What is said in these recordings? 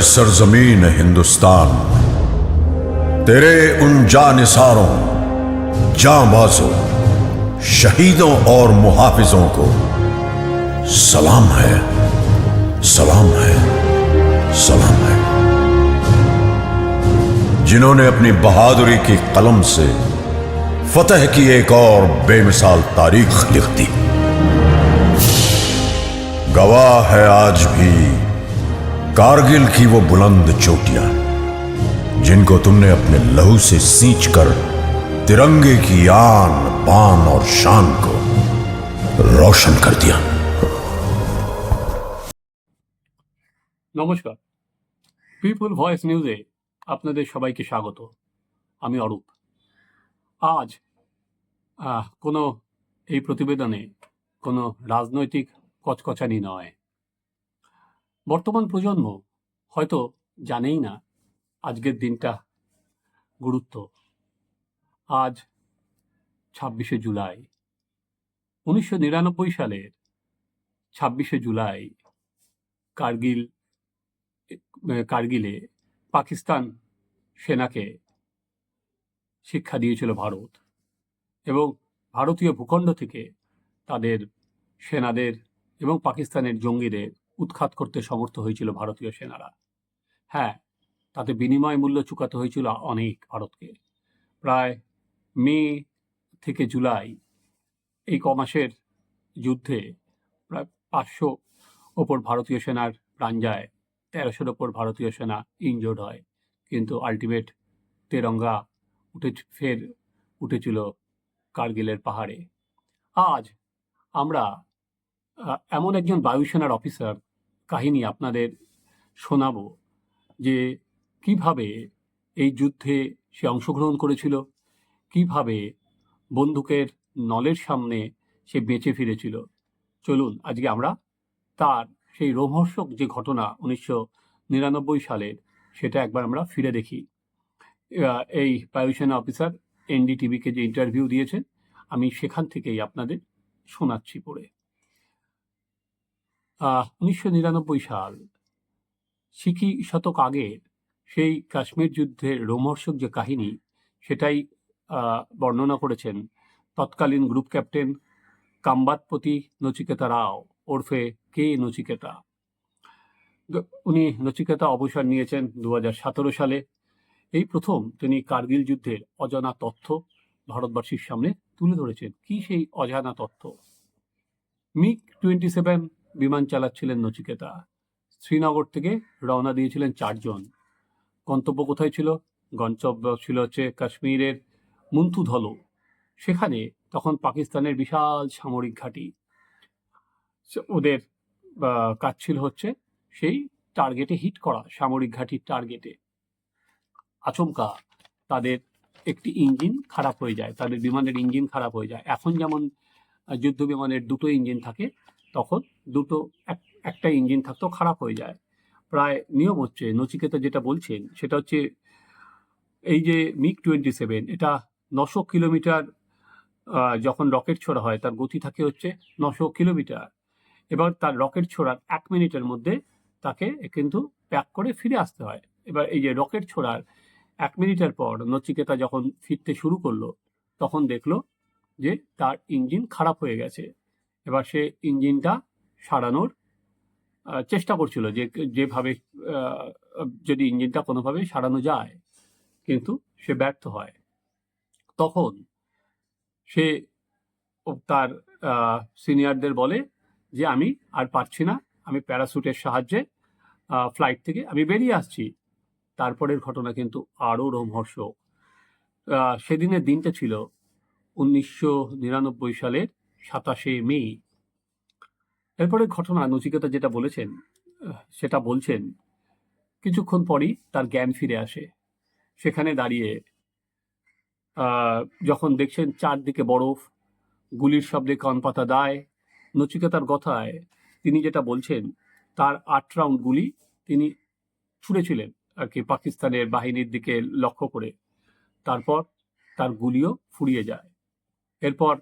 सरजमीन हिंदुस्तान। तेरे उन जानिसारों, जांबाजों, शहीदों और मुहाफिजों को सलाम है सलाम है सलाम है। जिन्होंने अपनी बहादुरी की कलम से फतेह की एक और बेमिसाल तारीख लिख दी। गवाह है आज भी कारगिल की वो बुलंद चोटियां जिनको तुमने अपने लहू से सींच कर तिरंगे की आन बान और शान को रोशन कर दिया নমস্কার পিপুল ভয়েস নিউজে আপনাদের সবাইকে স্বাগত আমি অরূপ আজ আহ, কোনো এই প্রতিবেদনে কোনো রাজনৈতিক কচকচানি নয় বর্তমান প্রজন্ম হয়তো জানেই না আজকের দিনটা গুরুত্ব। আজ ছাব্বিশে জুলাই। উনিশশো নিরানব্বই সালের ছাব্বিশে জুলাই কার্গিল কার্গিলে পাকিস্তান সেনাকে শিক্ষা দিয়েছিল ভারত এবং ভারতীয় ভূখণ্ড থেকে তাদের সেনাদের এবং পাকিস্তানের জঙ্গিদের উৎখাত করতে সমর্থ হয়েছিল ভারতীয় সেনারা। হ্যাঁ তাতে বিনিময় মূল্য চুকাতে হয়েছিল অনেক ভারতকে। প্রায় মে থেকে জুলাই এই কমাসের যুদ্ধে প্রায় পাঁচশো ওপর ভারতীয় সেনার প্রাণ যায়, তেরোশোর ওপর ভারতীয় সেনা ইনজোর্ড হয়। কিন্তু আলটিমেট তেরঙ্গা উঠে ফের উঠেছিল কার্গিলের পাহাড়ে। আজ আমরা এমন একজন বায়ুসেনার অফিসার কাহিনী আপনাদের শোনাবো যে কীভাবে এই যুদ্ধে সে অংশগ্রহণ করেছিল, কীভাবে বন্দুকের নলের সামনে সে বেঁচে ফিরেছিল। চলুন, আজকে আমরা তার সেই রোমহর্ষক যে ঘটনা উনিশশো নিরানব্বই সালের, সেটা একবার আমরা ফিরে দেখি। এই বায়ুসেনা অফিসার এনডিটিভিকে যে ইন্টারভিউ দিয়েছেন, আমি সেখান থেকেই আপনাদের শোনাচ্ছি পড়ে। উনিশশো নিরানব্বই সাল শিখি শতক আগের সেই কাশ্মীর যুদ্ধের রোমহর্ষক যে কাহিনী, সেটাই বর্ণনা করেছেন তৎকালীন গ্রুপ ক্যাপ্টেন কাম্বাতপতি নচিকেতা রাও, ওরফে কে নচিকেতা। উনি নচিকেতা অবসর নিয়েছেন দু সালে। এই প্রথম তিনি কার্গিল যুদ্ধের অজানা তথ্য ভারতবাসীর সামনে তুলে ধরেছেন। কি সেই অজানা তথ্য? মিগ টোয়েন্টি সেভেন বিমান চালাচ্ছিলেন নচিকেতা। শ্রীনগর থেকে রওনা দিয়েছিলেন চারজন। গন্তব্য কোথায় ছিল? গন্তব্য ছিল হচ্ছে কাশ্মীরের মুন্তুধল। সেখানে তখন পাকিস্তানের বিশাল সামরিক ঘাঁটি। ওদের কাজ ছিল হচ্ছে সেই টার্গেটে হিট করা, সামরিক ঘাঁটির টার্গেটে। আচমকা তাদের একটি ইঞ্জিন খারাপ হয়ে যায়, তাদের বিমানের ইঞ্জিন খারাপ হয়ে যায়। এখন যেমন যুদ্ধ বিমানের দুটো ইঞ্জিন থাকে তখন দুটো এক- একটা ইঞ্জিন থাকতো, খারাপ হয়ে যায়। প্রায় নিয়ম হচ্ছে, নচিকেতা যেটা বলছেন, সেটা হচ্ছে এই যে মিগ টোয়েন্টি সেভেন এটা নশো কিলোমিটার যখন রকেট ছোড়া হয়, তার গতি থাকে হচ্ছে নশো কিলোমিটার। এবার তার রকেট ছোড়ার এক মিনিটের মধ্যে তাকে কিন্তু প্যাক করে ফিরে আসতে হয়। এবার এই যে রকেট ছোড়ার এক মিনিটের পর নচিকেতা যখন ফিরতে শুরু করল, তখন দেখল যে তার ইঞ্জিন খারাপ হয়ে গেছে। এবার সে ইঞ্জিনটা সারানোর চেষ্টা করছিল যে যেভাবে যদি ইঞ্জিনটা কোনোভাবে সারানো যায় কিন্তু সে ব্যর্থ হয়। তখন সে তার সিনিয়রদের বলে যে, আমি আর পারছি না, আমি প্যারাসুটের সাহায্যে ফ্লাইট থেকে আমি বেরিয়ে আসছি। তারপরের ঘটনা কিন্তু আরও রোমহর্ষক। সেদিনের দিনটা ছিল উনিশশো নিরানব্বই সালের সাতাশে মে। এরপরের ঘটনা, নচিকেতা যেটা বলেছেন সেটা বলছেন, কিছুক্ষণ পরই তার জ্ঞান ফিরে আসে। সেখানে দাঁড়িয়ে যখন দেখছেন চারদিকে বরফ, গুলির শব্দে কান পাতা দায়, নচিকেতার কথায় তিনি যেটা বলছেন, তার আট রাউন্ড গুলি তিনি ছুঁড়েছিলেন আর কি পাকিস্তানের বাহিনীর দিকে লক্ষ্য করে। তারপর তার গুলিও ফুরিয়ে যায়। এরপর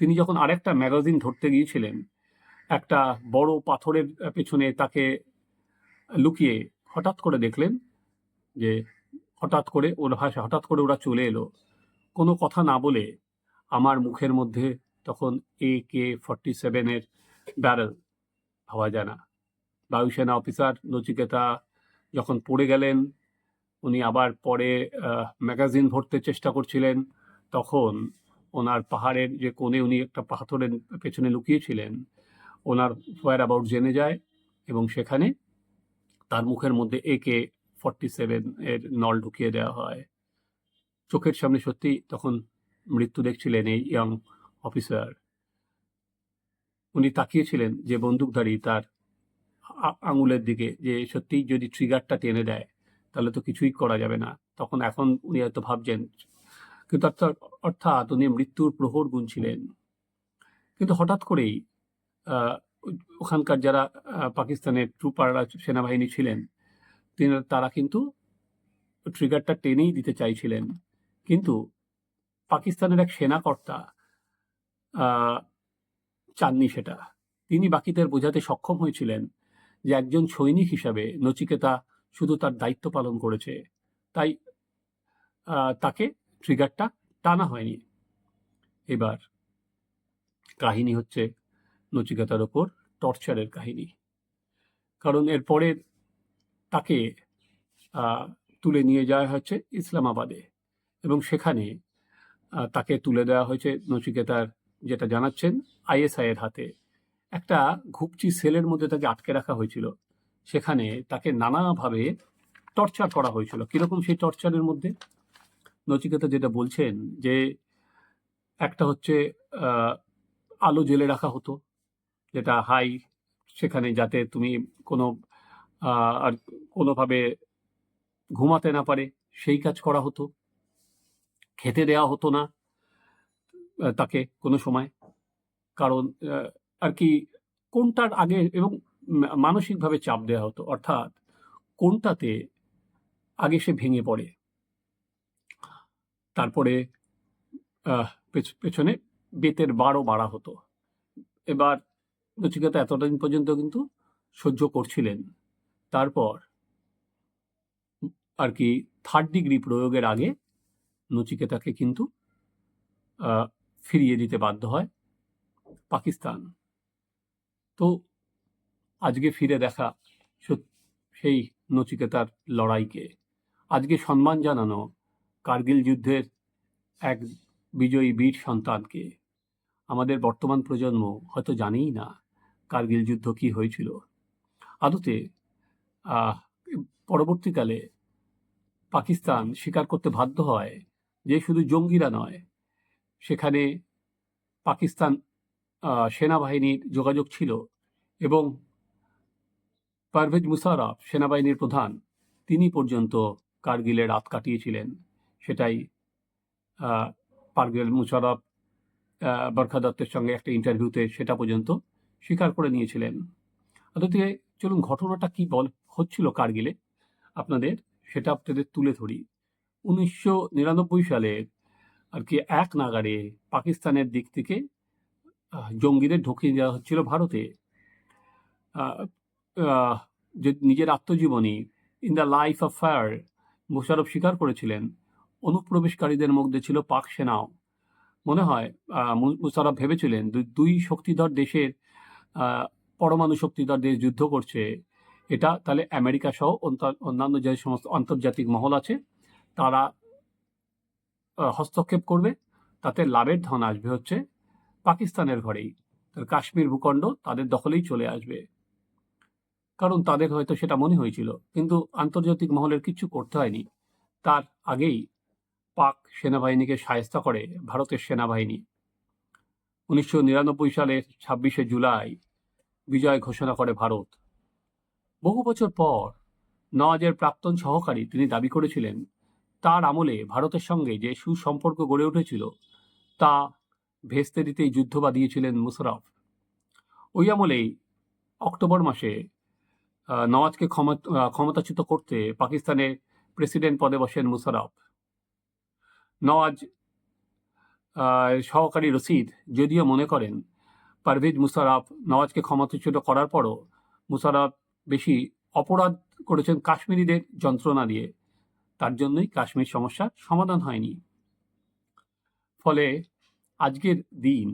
তিনি যখন আরেকটা ম্যাগাজিন ধরতে গিয়েছিলেন, একটা বড় পাথরের পেছনে তাকে লুকিয়ে হঠাৎ করে দেখলেন যে হঠাৎ করে ওর ভাষা, হঠাৎ করে ওরা চলে এলো। কোনো কথা না বলে আমার মুখের মধ্যে তখন এ কে ফর্টি সেভেনের ব্যারেল ভাবা যায় না। বায়ুসেনা অফিসার নচিকেতা যখন পড়ে গেলেন, উনি আবার পরে ম্যাগাজিন ভরতে চেষ্টা করছিলেন, তখন ওনার পাহাড়ের যে কোণে উনি একটা পাথরের পেছনে লুকিয়েছিলেন, ওনার হোয়ার অ্যাবাউট জেনে যায় এবং সেখানে তার মুখের মধ্যে একে ফর্টি সেভেন এর নল ঢুকিয়ে দেওয়া হয়। চোখের সামনে সত্যি তখন মৃত্যু দেখছিলেন এই ইয়ং অফিসার উনি তাকিয়েছিলেন যে বন্দুকধারী তার আঙুলের দিকে, যে সত্যি যদি ট্রিগারটা টেনে দেয়, তাহলে তো কিছুই করা যাবে না। তখন এখন উনি হয়তো ভাবছেন কিন্তু অর্থাৎ উনি মৃত্যুর প্রহর গুনছিলেন। কিন্তু হঠাৎ করেই ওখানকার যারা পাকিস্তানের ট্রুপাররা সেনাবাহিনী ছিলেন, তিনি, তারা কিন্তু ট্রিগারটা টেনেই দিতে চাইছিলেন। কিন্তু পাকিস্তানের এক সেনাকর্তা চাননি সেটা। তিনি বাকিদের বোঝাতে সক্ষম হয়েছিলেন যে একজন সৈনিক হিসাবে নচিকেতা শুধু তার দায়িত্ব পালন করেছে। তাই তাকে ট্রিগারটা টানা হয়নি। এবার কাহিনী হচ্ছে নচিকেতার ওপর টর্চারের কাহিনী। কারণ এরপরে তাকে তুলে নিয়ে যাওয়া হচ্ছে ইসলামাবাদে এবং সেখানে তাকে তুলে দেওয়া হয়েছে নচিকেতার যেটা জানাচ্ছেন আইএসআই এর হাতে। একটা ঘুপচি সেলের মধ্যে তাকে আটকে রাখা হয়েছিল। সেখানে তাকে নানাভাবে টর্চার করা হয়েছিল। কীরকম সেই টর্চারের মধ্যে? নচিকেতা যেটা বলছেন যে একটা হচ্ছে আলো জেলে রাখা হতো, যেটা হাই সেখানে যাতে তুমি কোনো আর কোনোভাবে ঘুমাতে না পারে, সেই কাজ করা হতো। খেতে দেওয়া হতো না তাকে কোনো সময়। কারণ আর কি কোনটার আগে এবং মানসিকভাবে চাপ দেওয়া হতো। অর্থাৎ কোনটাতে আগে সে ভেঙে পড়ে? তারপরে পেছ- পেছনে বেতের বারও বাড়া হতো। এবার নচিকেতা এতদিন পর্যন্ত কিন্তু সহ্য করছিলেন। তারপর আর কি থার্ড ডিগ্রি প্রয়োগের আগে নচিকেতাকে কিন্তু ফিরিয়ে দিতে বাধ্য হয় পাকিস্তান। তো আজকে ফিরে দেখা সেই নচিকেতার লড়াইকে। আজকে সম্মান জানানো কার্গিল যুদ্ধের এক বিজয়ী বীর সন্তানকে আমাদের বর্তমান প্রজন্ম হয়তো জানেই না কার্গিল যুদ্ধ কি হয়েছিল। আদতে পরবর্তীকালে পাকিস্তান স্বীকার করতে বাধ্য হয় যে শুধু জঙ্গিরা নয়, সেখানে পাকিস্তান সেনাবাহিনীর যোগাযোগ ছিল এবং পারভেজ মুশারফ সেনাবাহিনীর প্রধান, তিনি পর্যন্ত কার্গিলে রাত কাটিয়েছিলেন। সেটাই পারভেজ মুশারফ বরখা দত্তের সঙ্গে একটা ইন্টারভিউতে সেটা পর্যন্ত স্বীকার করে নিয়েছিলেন। অথচ চলুন ঘটনাটা কি বল, হচ্ছিল কার্গিলে? আপনাদের সেটা আপনাদের তুলে ধরি। উনিশশো নিরানব্বই সালে আর কি এক নাগারে পাকিস্তানের দিক থেকে জঙ্গিদের ঢুকিয়ে দেওয়া হচ্ছিল ভারতে। যে নিজের আত্মজীবনী in the life of fire Musharraf স্বীকার করেছিলেন। অনুপ্রবেশকারীদের মধ্যে ছিল পাক সেনাও। মনে হয় আহ, মু- মুশারফ ভেবেছিলেন দুই শক্তিধর দেশের পরমাণু শক্তিধর দেশ যুদ্ধ করছে এটা তাহলে আমেরিকা সহ অন্যান্য যে সমস্ত আন্তর্জাতিক মহল আছে তারা হস্তক্ষেপ করবে তাতে লাভের ধন আসবে হচ্ছে পাকিস্তানের ঘরেই। কাশ্মীর ভূখণ্ড তাদের দখলেই চলে আসবে। কারণ তাদের হয়তো সেটা মনে হয়েছিল কিন্তু আন্তর্জাতিক মহলের কিছু করতে হয়নি। তার আগেই পাক সেনাবাহিনীকে সায়স্তা করে ভারতের সেনাবাহিনী। উনিশশো নিরানব্বই সালের ছাব্বিশে জুলাই বিজয় ঘোষণা করে ভারত। বহু বছর পর নওয়াজের প্রাক্তন সহকারী তিনি দাবি করেছিলেন, তার আমলে ভারতের সঙ্গে যে সুসম্পর্ক গড়ে উঠেছিল, তা ভেস্তে দিতেই যুদ্ধ বাঁধিয়েছিলেন মুশারফ ওই আমলেই অক্টোবর মাসে নওয়াজকে ক্ষমতাচ্যুত করতে পাকিস্তানের প্রেসিডেন্ট পদে বসেন মুশারফ নওয়াজ সহকারী রশিদ যদিও মনে করেন পারভেজ মুশারফ নওয়াজকে ক্ষমতাচ্যুত করার পরও মুশারফ বেশি অপরাধ করেছেন কাশ্মীরিদের যন্ত্রণা দিয়ে তার জন্যই কাশ্মীর সমস্যার সমাধান হয়নি। ফলে আজকের দিন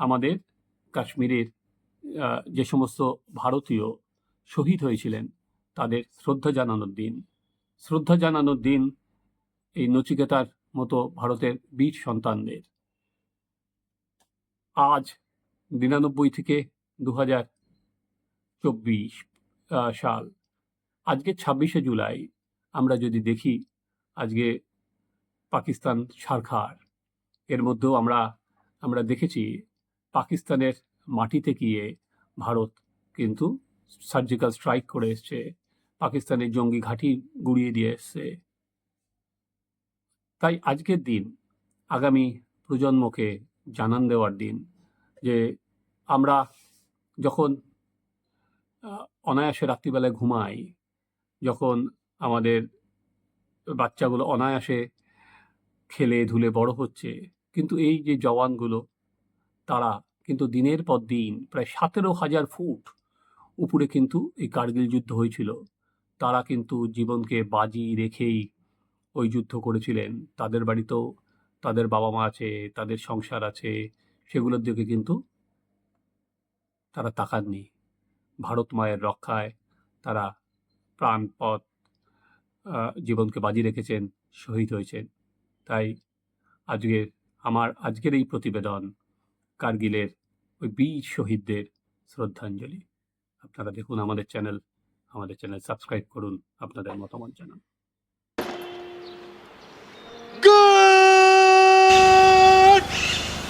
আমাদের কাশ্মীরের যে সমস্ত ভারতীয় শহীদ হয়েছিলেন, তাদের শ্রদ্ধা জানানোর দিন। শ্রদ্ধা জানানোর দিন এই নচিকেতার মতো ভারতের বীর সন্তানদের। আজ নিরানব্বই থেকে দু হাজার চব্বিশ সাল। আজকে ছাব্বিশে জুলাই। আমরা যদি দেখি, আজকে পাকিস্তান সারখার। এর মধ্যেও আমরা আমরা দেখেছি, পাকিস্তানের মাটিতে গিয়ে ভারত কিন্তু সার্জিক্যাল স্ট্রাইক করে এসছে। পাকিস্তানের জঙ্গি ঘাঁটি গুড়িয়ে দিয়ে এসছে। তাই আজকের দিন আগামী প্রজন্মকে জানান দেওয়ার দিন যে আমরা যখন অনায়াসে রাত্রিবেলায় ঘুমাই, যখন আমাদের বাচ্চাগুলো অনায়াসে খেলে ধুলে বড় হচ্ছে, কিন্তু এই যে জওয়ানগুলো, তারা কিন্তু দিনের পর দিন প্রায় সতেরো হাজার ফুট উপরে কিন্তু এই কার্গিল যুদ্ধ হয়েছিল। তারা কিন্তু জীবনকে বাজি রেখেই ওই যুদ্ধ করেছিলেন। তাদের বাড়িতেও তাদের বাবা মা আছে, তাদের সংসার আছে, সেগুলোর দিকে কিন্তু তারা তাকাননি। ভারত মায়ের রক্ষায় তারা প্রাণপথ জীবনকে বাজি রেখেছেন, শহীদ হয়েছেন। তাই আজকের আমার, আজকের এই প্রতিবেদন কার্গিলের ওই বীর শহীদদের শ্রদ্ধাঞ্জলি। আপনারা দেখুন আমাদের চ্যানেল আমাদের চ্যানেল সাবস্ক্রাইব করুন, আপনাদের মতামত জানান।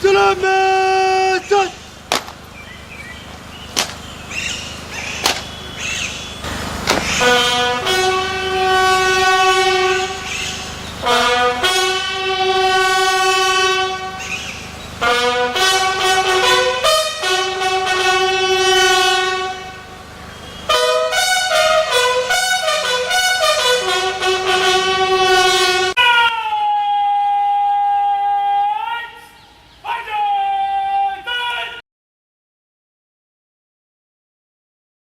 Süleyman